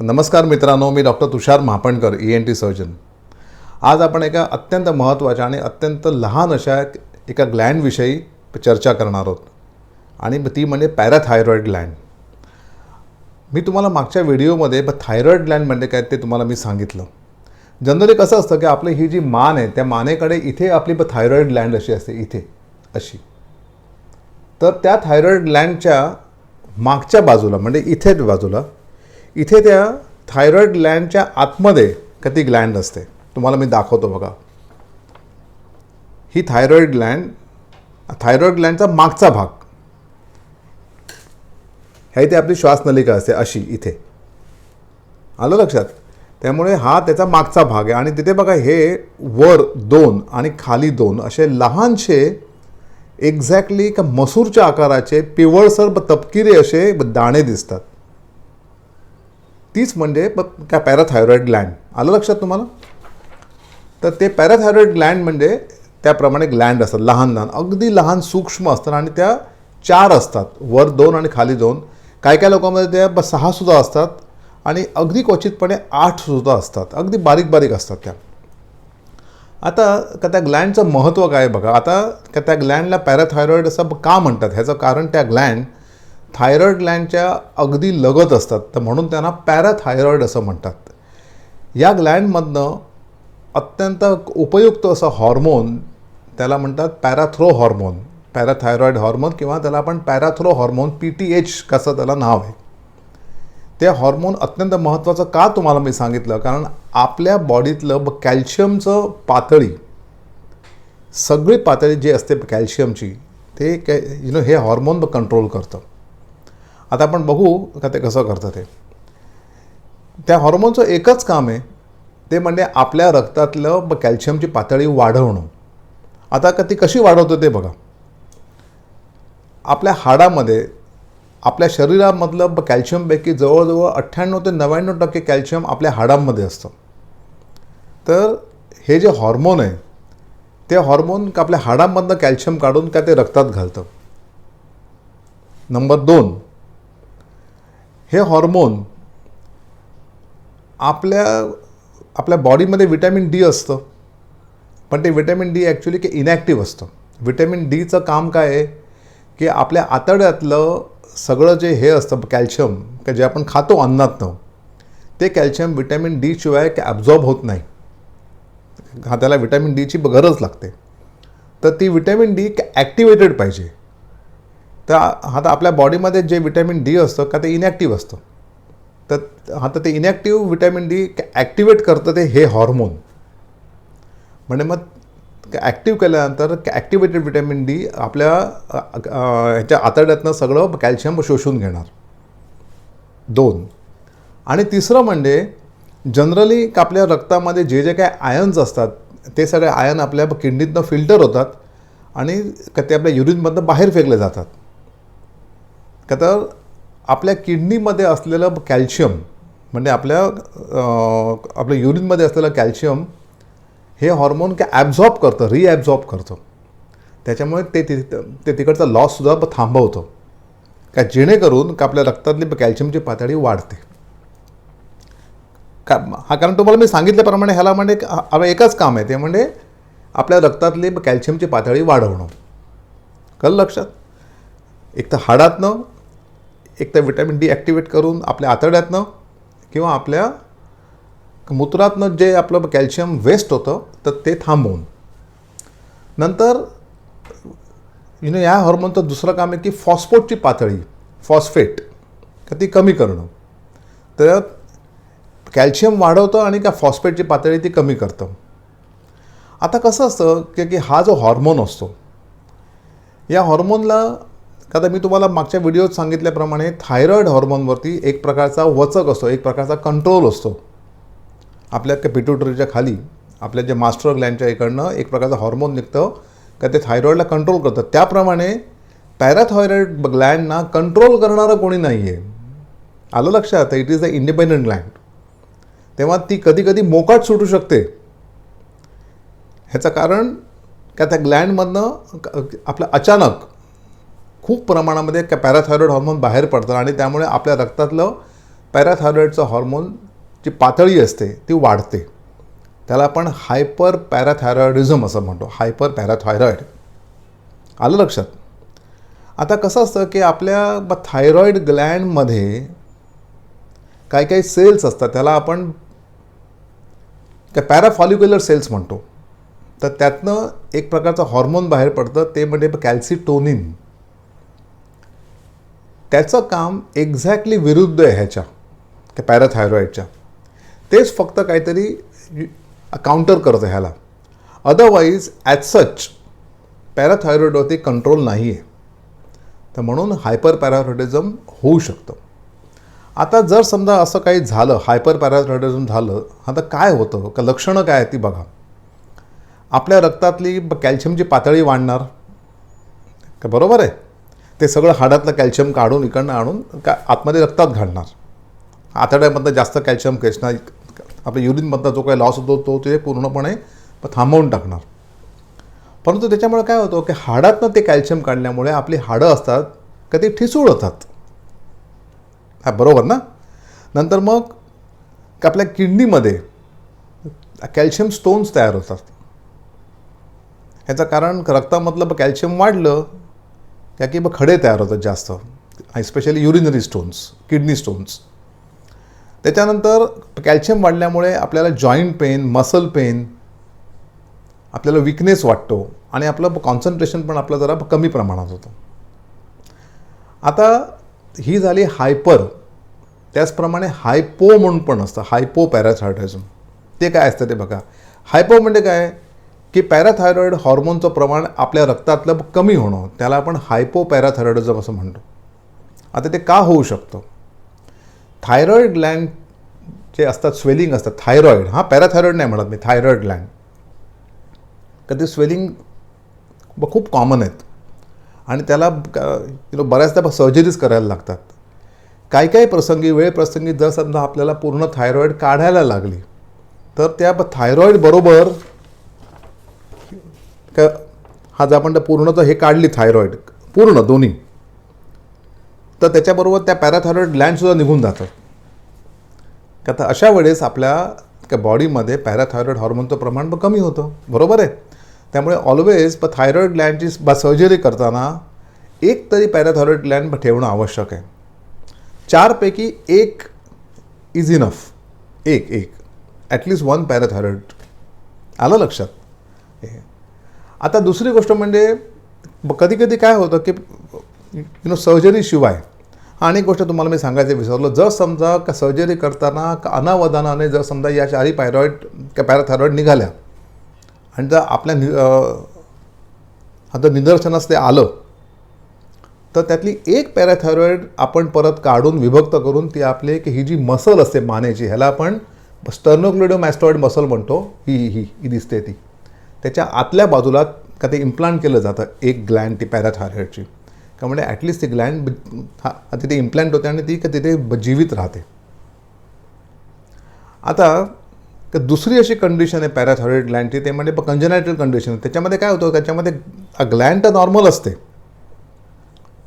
नमस्कार मित्रांनो मी doctor Tushar Mahapankar E N T surgeon आज आपण एका अत्यंत महत्त्वाच्या आणि अत्यंत लहान अशा एका ग्लँडविषयी चर्चा करणार आहोत. आणि ती म्हणजे पॅराथायरॉईड ग्लँड मी तुम्हाला मागच्या व्हिडिओमध्ये थायरॉईड ग्लँड म्हणजे काय ते तुम्हाला मी सांगितलं. जनरली कसं असतं की आपली ही जी मान आहे त्या मानेकडे इथे आपली थायरॉईड ग्लँड अशी असते इथे अशी. तर त्या थायरॉईड ग्लँडच्या मागच्या बाजूला म्हणजे इथे बाजूला इथे त्या थायरॉईड ग्लँडच्या आतमध्ये का ती ग्लँड असते तुम्हाला मी दाखवतो बघा. ही थायरॉईड ग्लँड थायरॉईड ग्लँडचा मागचा भाग. ह्या इथे आपली श्वासनलिका असते अशी इथे. आलं लक्षात? त्यामुळे हा त्याचा मागचा भाग आहे. आणि तिथे बघा हे वर दोन आणि खाली दोन असे लहानसे एक्झॅक्टली का मसूरच्या आकाराचे पिवळसर तपकिरे तपकिरी असे दाणे दिसतात. तीच म्हणजे ब काय पॅराथायरॉईड ग्लँड आलं लक्षात तुम्हाला? तर ते पॅराथायरॉईड ग्लँड म्हणजे त्याप्रमाणे ग्लँड असतात लहान लहान. अगदी लहान सूक्ष्म असतात आणि त्या चार असतात. वर दोन आणि खाली दोन. काय काय लोकांमध्ये त्या ब सहासुद्धा असतात आणि अगदी क्वचितपणे आठसुद्धा असतात. अगदी बारीक बारीक असतात त्या. आता का त्या ग्लँडचं महत्त्व काय आहे बघा? आता का त्या ग्लँडला पॅराथायरॉईड असं का म्हणतात? ह्याचं कारण त्या ग्लँड थायरॉईड ग्लँडच्या अगदी लगत असतात. तर म्हणून त्यांना पॅराथायरॉईड असं म्हणतात. या ग्लँडमधनं अत्यंत उपयुक्त असं हॉर्मोन त्याला म्हणतात पॅराथ्रो हॉर्मोन. पॅराथायरॉईड हॉर्मोन किंवा त्याला आपण parathyroid hormone P T H कसं त्याला नाव आहे. ते हॉर्मोन अत्यंत महत्त्वाचं का तुम्हाला मी सांगितलं? कारण आपल्या बॉडीतलं ब कॅल्शियमचं पातळी सगळी पातळी जी असते कॅल्शियमची ते कॅ यु नो हे हॉर्मोन कंट्रोल करतं. आता आपण बघू का ते कसं करतं ते. त्या हॉर्मोनचं एकच काम आहे ते म्हणजे आपल्या रक्तातलं ब कॅल्शियमची पातळी वाढवणं. आता का ती कशी वाढवतं ते बघा. आपल्या हाडामध्ये आपल्या शरीरामधलं ब कॅल्शियमपैकी जवळजवळ अठ्ठ्याण्णव ते नव्याण्णव टक्के कॅल्शियम आपल्या हाडांमध्ये असतं. तर हे जे हॉर्मोन आहे ते हॉर्मोन आपल्या हाडांमधनं कॅल्शियम काढून का ते रक्तात घालतं. नंबर दोन हे हॉर्मोन आपल्या आपल्या बॉडीमध्ये विटॅमिन डी असतं. पण ते विटॅमिन डी ॲक्च्युली की इनॅक्टिव्ह असतं. विटॅमिन डीचं काम काय आहे? की आपल्या आतड्यातलं सगळं जे हे असतं कॅल्शियम का जे आपण खातो अन्नातनं ते कॅल्शियम विटॅमिन डी शिवाय ॲब्झॉर्ब होत नाही. हा त्याला विटॅमिन डीची गरज लागते. तर ती विटॅमिन डी ॲक्टिवेटेड पाहिजे. तर आता आपल्या बॉडीमध्ये जे विटॅमिन डी असतं का ते इनॅक्टिव्ह असतं. तर आता ते इनॅक्टिव्ह विटॅमिन डी ॲक्टिवेट करतं ते हे हॉर्मोन म्हणजे मग ॲक्टिव्ह केल्यानंतर ॲक्टिवेटेड विटॅमिन डी आपल्या ह्याच्या आतड्यातनं सगळं कॅल्शियम शोषून घेणार. दोन. आणि तिसरं म्हणजे जनरली आपल्या रक्तामध्ये जे जे काय आयन्स असतात ते सगळे आयन आपल्या किडनीतनं फिल्टर होतात आणि का ते आपल्या युरिनमधनं बाहेर फेकले जातात. का तर आपल्या किडनीमध्ये असलेलं कॅल्शियम म्हणजे आपल्या आपल्या युरिनमध्ये असलेलं कॅल्शियम हे हॉर्मोन काय ॲब्झॉर्ब करतं रिॲब्झॉर्ब करतं. त्याच्यामुळे ते ति ते तिकडचा लॉससुद्धा थांबवतं. का जेणेकरून का आपल्या रक्तातली कॅल्शियमची पातळी वाढते. का हा कारण तुम्हाला मी सांगितल्याप्रमाणे ह्याला म्हणजे एकच काम आहे ते म्हणजे आपल्या रक्तातली कॅल्शियमची पातळी वाढवणं. कल लक्षात? एक तर हाडातनं एक तर विटॅमिन डी ॲक्टिवेट करून आपल्या आतड्यातनं किंवा आपल्या मूत्रातनं जे आपलं कॅल्शियम वेस्ट होतं तर ते थांबवून. नंतर यु नो या हॉर्मोनचं दुसरं काम आहे की फॉस्फोटची पातळी फॉस्फेट का ती कमी करणं. तर कॅल्शियम वाढवतं आणि का फॉस्फेटची पातळी ती कमी करतं. आता कसं असतं की की हा जो हॉर्मोन असतो या हॉर्मोनला का तर मी तुम्हाला मागच्या व्हिडिओत सांगितल्याप्रमाणे थायरॉईड हॉर्मोनवरती एक प्रकारचा वचक असतो एक प्रकारचा कंट्रोल असतो. आपल्या पिट्युटरीच्या खाली आपल्या जे मास्टर ग्लँडच्या इकडनं एक प्रकारचा हॉर्मोन निघतं का ते थायरॉईडला कंट्रोल करतं. त्याप्रमाणे पॅराथायरॉईड ग्लँडना कंट्रोल करणारं कोणी नाही आहे आलं लक्षात? It is a independent gland तेव्हा ती कधीकधी मोकाट सुटू शकते. ह्याचं कारण का त्या ग्लँडमधनं आपलं अचानक खूप प्रमाणामध्ये पॅराथायरॉईड हॉर्मोन बाहेर पडतं आणि त्यामुळे आपल्या रक्तातलं पॅराथायरॉईडचं हॉर्मोनची पातळी असते ती वाढते. त्याला आपण हायपर पॅराथायरॉइडिझम असं म्हणतो. हायपर पॅराथायरॉईड आलं लक्षात? आता कसं असतं की आपल्या ब थायरॉईड ग्लँडमध्ये काही काही सेल्स असतात. त्याला आपण काय पॅराफॉलिक्युलर सेल्स म्हणतो. तर त्यातनं एक प्रकारचं हॉर्मोन बाहेर पडतं. ते म्हणजे कॅल्सिटोनिन त्याचं काम एक्झॅक्टली विरुद्ध आहे ह्याच्या त्या पॅराथायरॉईडच्या. तेच फक्त काहीतरी काउंटर करतं ह्याला. अदरवाईज ॲज सच पॅराथायरॉईडवरती कंट्रोल नाही आहे. तर म्हणून हायपर पॅराथायरॉइडिझम होऊ शकतं. आता जर समजा असं काही झालं हायपर पॅराथायरॉइडिझम झालं आता काय होतं? का लक्षणं काय आहेत ती बघा. आपल्या रक्तातली ब- कॅल्शियमची पातळी वाढणार. का बरोबर आहे? ते सगळं हाडातलं कॅल्शियम काढून इकडनं आणून का आतमध्ये रक्तात घालणार. आतड्यामधनं जास्त कॅल्शियम खेचणार आपल्या युरिनमधनं जो काही लॉस होतो तो ते पूर्णपणे थांबवून टाकणार. परंतु त्याच्यामुळे काय होतं की हाडातनं ते कॅल्शियम काढल्यामुळे आपली हाडं असतात का ती ठिसूळ होतात. हा बरोबर ना? नंतर मग आपल्या किडनीमध्ये कॅल्शियम स्टोन्स तयार होतात. ह्याचं कारण रक्तामधलं कॅल्शियम वाढलं त्या की मग खडे तयार होतात जास्त specially urinary stones kidney stones त्याच्यानंतर कॅल्शियम वाढल्यामुळे आपल्याला जॉईंट पेन मसल पेन आपल्याला विकनेस वाटतो आणि आपलं कॉन्सन्ट्रेशन पण आपलं जरा कमी प्रमाणात होतं. आता ही झाली हायपर त्याचप्रमाणे हायपो म्हणून पण असतं हायपो पॅराथायरॉइडिझम ते काय असतं ते बघा. हायपो म्हणजे काय? की पॅराथायरॉईड हॉर्मोनचं प्रमाण आपल्या रक्तातलं कमी होणं त्याला आपण हायपो पॅराथायरॉइडिझम असं म्हणतो. आता ते का होऊ शकतं? थायरॉईड ग्लँड जे असतात स्वेलिंग असतात थायरॉईड हा पॅराथायरॉईड नाही म्हणत मी थायरॉईड ग्लँड तर ते स्वेलिंग ब- खूप कॉमन आहेत. आणि त्याला यु नो बऱ्याचदा सर्जरीज करायला लागतात. काही काही प्रसंगी वेळ प्रसंगी जर समजा आपल्याला पूर्ण थायरॉईड काढायला लागली तर त्या थायरॉईडबरोबर का हा जर आपण त्या पूर्ण जर हे काढली थायरॉईड पूर्ण दोन्ही तर त्याच्याबरोबर त्या पॅराथायरॉईड ग्लँडसुद्धा निघून जातात का तर अशा वेळेस आपल्या त्या बॉडीमध्ये पॅराथायरॉईड हॉर्मोनचं प्रमाण पण कमी होतं. बरोबर आहे? त्यामुळे ऑलवेज प थायरॉईड ग्लँडची बा सर्जरी करताना एक तरी पॅराथायरॉईड ग्लँड ठेवणं आवश्यक आहे. चारपैकी एक इज इनफ एक एक. ॲटलिस्ट वन पॅराथायरॉईड आलं लक्षात? हे. आता दुसरी गोष्ट म्हणजे कधी कधी काय होतं की यु नो सर्जरीशिवाय आणि गोष्ट तुम्हाला मी सांगायचं विसरलो. जर समजा का सर्जरी करताना का अनावधानाने जर समजा या शारी पायरॉइड का पॅराथायरॉइड निघाल्या आणि जर आपल्या नि आता निदर्शनास ते आलं तर त्यातली एक पॅराथायरॉइड आपण परत काढून विभक्त करून ती आपली की ही जी मसल असते मानेची ह्याला आपण स्टर्नोक्लिडोमॅस्टॉइड मसल म्हणतो ही ही ही दिसते ती. त्याच्या आतल्या बाजूला का ते इम्प्लांट केलं जातं एक ग्लँड ती पॅराथायरॉइडची. का म्हणजे ॲटलिस्ट ती ग्लँड हा तिथे इम्प्लांट होते आणि ती का तिथे ब- जीवित राहते. आता का दुसरी अशी कंडिशन आहे पॅराथायरॉइड ग्लँडची ते म्हणजे कंजनायटल कंडिशन त्याच्यामध्ये काय होतं त्याच्यामध्ये ग्लँड तर नॉर्मल असते.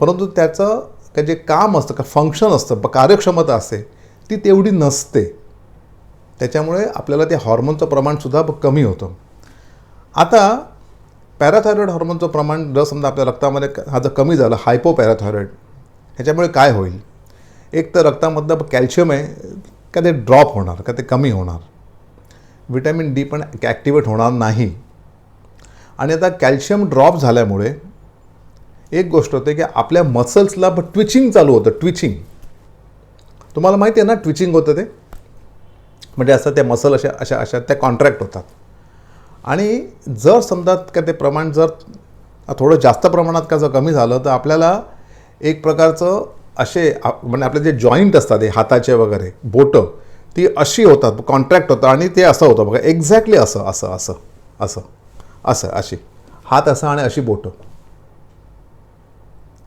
परंतु त्याचं का जे काम असतं का फंक्शन असतं कार्यक्षमता असते ती तेवढी नसते. त्याच्यामुळे आपल्याला ते हॉर्मोनचं प्रमाणसुद्धा कमी होतं. आता पॅराथायरॉईड हॉर्मोनचं प्रमाण जर समजा आपल्या रक्तामध्ये हा जर कमी झालं हायपो पॅराथायरॉईड ह्याच्यामुळे काय होईल? एक तर रक्तामधलं कॅल्शियम आहे का ते ड्रॉप होणार का ते कमी होणार? विटॅमिन डी पण ॲक्टिवेट होणार नाही. आणि आता कॅल्शियम ड्रॉप झाल्यामुळे एक गोष्ट होते की आपल्या मसल्सला ट्विचिंग चालू होतं ट्विचिंग. तुम्हाला माहिती आहे ना ट्विचिंग होतं ते? म्हणजे असं त्या मसल अशा अशा अशा त्या कॉन्ट्रॅक्ट होतात. आणि जर समजा का ते प्रमाण जर थोडं जास्त प्रमाणात का जर कमी झालं तर आपल्याला एक प्रकारचं असे आप- म्हणजे आपले जे जॉईंट असतात हे हाताचे वगैरे बोटं ती अशी होतात कॉन्ट्रॅक्ट होतं आणि ते असं होतं बघा एक्झॅक्टली असं असं असं असं असं अशी. हात असा आणि अशी बोटं.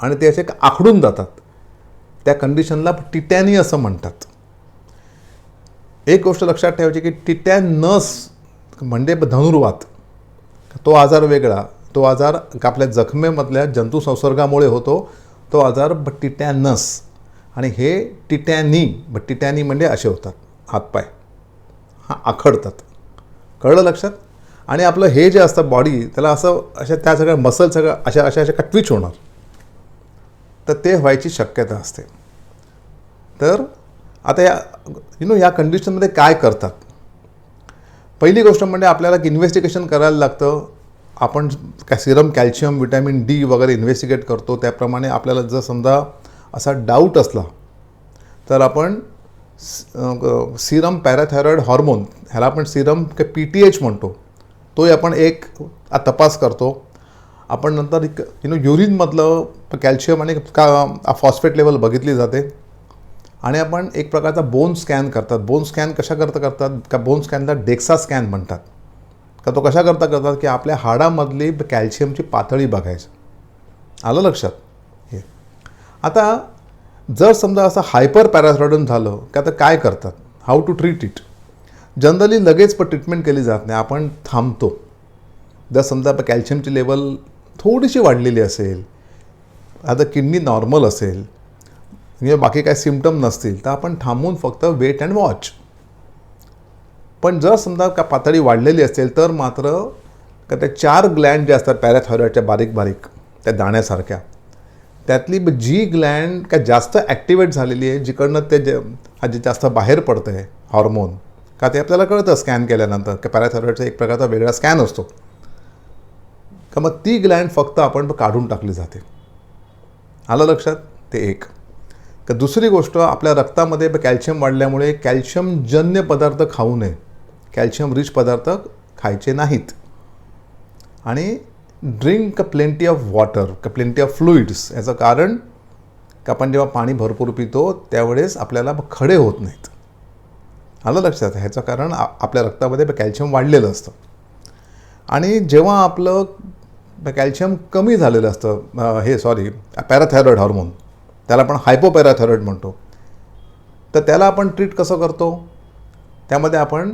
आणि ते असे आखडून जातात. त्या कंडिशनला टिटॅनी असं म्हणतात. एक गोष्ट लक्षात ठेवायची की टिटॅनस म्हणजे धनुर्वात. तो आजार वेगळा. तो आजार आपल्या जखमेमधल्या जंतुसंसर्गामुळे होतो. तो आजार टिटॅनस. आणि हे टिटॅनी टिटॅनी म्हणजे असे होतात. हातपाय. हा आखडतात. कळलं लक्षात? आणि आपलं हे जे असतं बॉडी त्याला असं अशा त्या सगळ्या मसल सगळं अशा अशा अशा ट्विच होणार. तर ते व्हायची शक्यता असते. तर आता या यु नो या कंडिशनमध्ये काय करतात? पहिली गोष्ट म्हणजे आपल्याला इन्व्हेस्टिगेशन करायला लागतं. आपण काय सिरम कॅल्शियम विटॅमिन डी वगैरे इन्व्हेस्टिगेट करतो. त्याप्रमाणे आपल्याला जर समजा असा डाऊट असला तर आपण सिरम पॅराथायरॉइड हॉर्मोन ह्याला आपण सिरम के पी टी एच म्हणतो. तोही आपण एक तपास करतो. आपण नंतर यु नो युरिनमधलं कॅल्शियम आणि का फॉस्फेट लेवल बघितली जाते. आणि आपण एक प्रकारचा बोन स्कॅन करतात. बोन स्कॅन कशा करता करतात? का बोन स्कॅनला डेक्सा स्कॅन म्हणतात. का तो कशा करता करतात? की आपल्या हाडामधली कॅल्शियमची पातळी बघायचं. आलं लक्षात? हे. आता जर समजा असं हायपर पॅराथॉइडन झालं का तर काय करतात? How to treat it generally लगेच पण ट्रीटमेंट केली जात नाही. आपण थांबतो. जर समजा कॅल्शियमची लेवल थोडीशी वाढलेली असेल आता किडनी नॉर्मल असेल म्हणजे बाकी काय सिमटम नसतील तर आपण थांबून फक्त वेट अँड वॉच पण जर समजा का पातळी वाढलेली असेल तर मात्र का त्या चार ग्लँड जे असतात पॅराथॉयरॉइडच्या बारीक बारीक त्या दाण्यासारख्या त्यातली जी ग्लँड का जास्त ॲक्टिवेट झालेली आहे जिकडनं ते जे जे जास्त बाहेर पडतं आहे हॉर्मोन का ते आपल्याला कळतं स्कॅन केल्यानंतर की पॅराथॉयरॉइडचा एक प्रकारचा वेगळा स्कॅन असतो. का मग ती ग्लँड फक्त आपण काढून टाकली जाते. आलं लक्षात? ते एक. तर दुसरी गोष्ट आपल्या रक्तामध्ये कॅल्शियम वाढल्यामुळे कॅल्शियमजन्य पदार्थ खाऊ नये. कॅल्शियम रिच पदार्थ खायचे नाहीत. आणि ड्रिंक प्लेंटी ऑफ वॉटर क प्लेंटी ऑफ फ्लुइड्स याचं कारण का आपण जेव्हा पाणी भरपूर पितो त्यावेळेस आपल्याला खडे होत नाहीत. आलं लक्षात? ह्याचं कारण आपल्या रक्तामध्ये कॅल्शियम वाढलेलं असतं. आणि जेव्हा आपलं कॅल्शियम कमी झालेलं असतं हे सॉरी पॅराथायरॉइड हॉर्मोन त्याला आपण हायपोपॅराथायरॉइड म्हणतो. तर त्याला आपण ट्रीट कसं करतो? त्यामध्ये आपण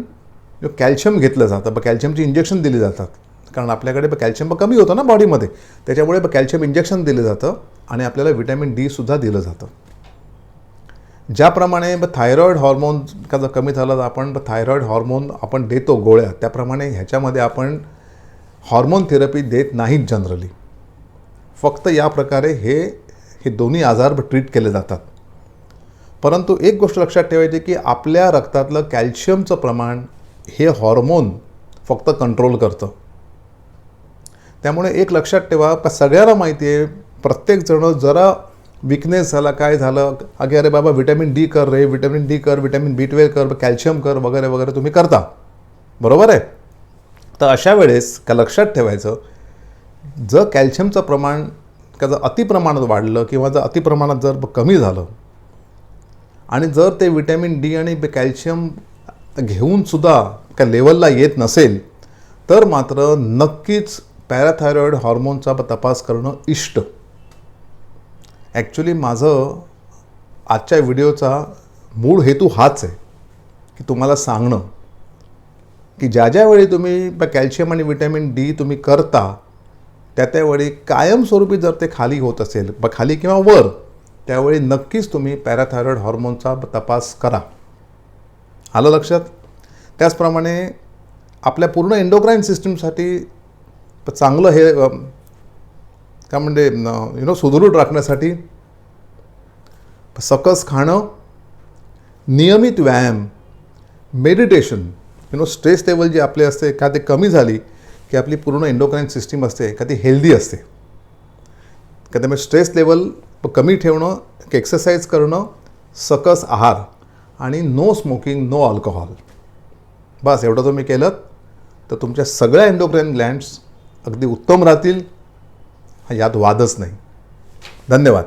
जो कॅल्शियम घेतलं जातं ब कॅल्शियमची इंजेक्शन दिली जातात. कारण आपल्याकडे कॅल्शियम कमी होतं ना बॉडीमध्ये त्याच्यामुळे कॅल्शियम इंजेक्शन दिलं जातं आणि आपल्याला व्हिटॅमिन डीसुद्धा दिलं जातं. ज्याप्रमाणे ब थायरॉईड हॉर्मोन का जर कमी झालं तर आपण ब थायरॉईड हॉर्मोन आपण देतो गोळ्या. त्याप्रमाणे ह्याच्यामध्ये आपण हॉर्मोन थेरपी देत नाहीत जनरली फक्त या प्रकारे हे हे दोन्ही आजार ट्रीट केले जातात. परंतु एक गोष्ट लक्षात ठेवायची की आपल्या रक्तातलं कॅल्शियमचं प्रमाण हे हॉर्मोन फक्त कंट्रोल करतं. त्यामुळे एक लक्षात ठेवा का सगळ्यांना माहिती आहे प्रत्येकजण जरा विकनेस झाला काय झालं अगे अरे बाबा विटॅमिन डी कर रे विटॅमिन डी कर विटॅमिन बी ट्वेल्व कर कॅल्शियम कर वगैरे वगैरे तुम्ही करता. बरोबर आहे? तर अशा वेळेस का लक्षात ठेवायचं जर कॅल्शियमचं प्रमाण का जर अतिप्रमाणात वाढलं किंवा जर अतिप्रमाणात जर कमी झालं आणि जर ते विटॅमिन डी आणि कॅल्शियम घेऊनसुद्धा त्या लेवलला येत नसेल तर मात्र नक्कीच पॅराथायरॉईड हॉर्मोनचा तपास करणं इष्ट. ॲक्च्युली माझं आजच्या व्हिडिओचा मूळ हेतू हाच आहे की तुम्हाला सांगणं की ज्या ज्या वेळी तुम्ही कॅल्शियम आणि विटॅमिन डी तुम्ही करता त्या त्यावेळी कायमस्वरूपी जर ते खाली होत असेल ब खाली किंवा वर त्यावेळी नक्कीच तुम्ही पॅराथायरॉईड हॉर्मोनचा तपास करा. आलं लक्षात? त्याचप्रमाणे आपल्या पूर्ण एंडोक्राईन सिस्टीमसाठी चांगलं हे काय म्हणजे यु नो सुदृढ राखण्यासाठी सकस खाणं नियमित व्यायाम meditation you know stress level जी आपली असते का ते कमी झाली की आपली पूर्ण एंडोक्राईन सिस्टीम असते का ती हेल्दी असते. का त्यामुळे स्ट्रेस लेवल कमी ठेवणं एक्सरसाइज करणं सकस आहार आणि नो स्मोकिंग नो अल्कोहॉल बस एवढं तुम्ही केलं तर तुमच्या सगळ्या एंडोक्राईन ग्लँड्स अगदी उत्तम राहतील. हा यात वादच नाही. धन्यवाद.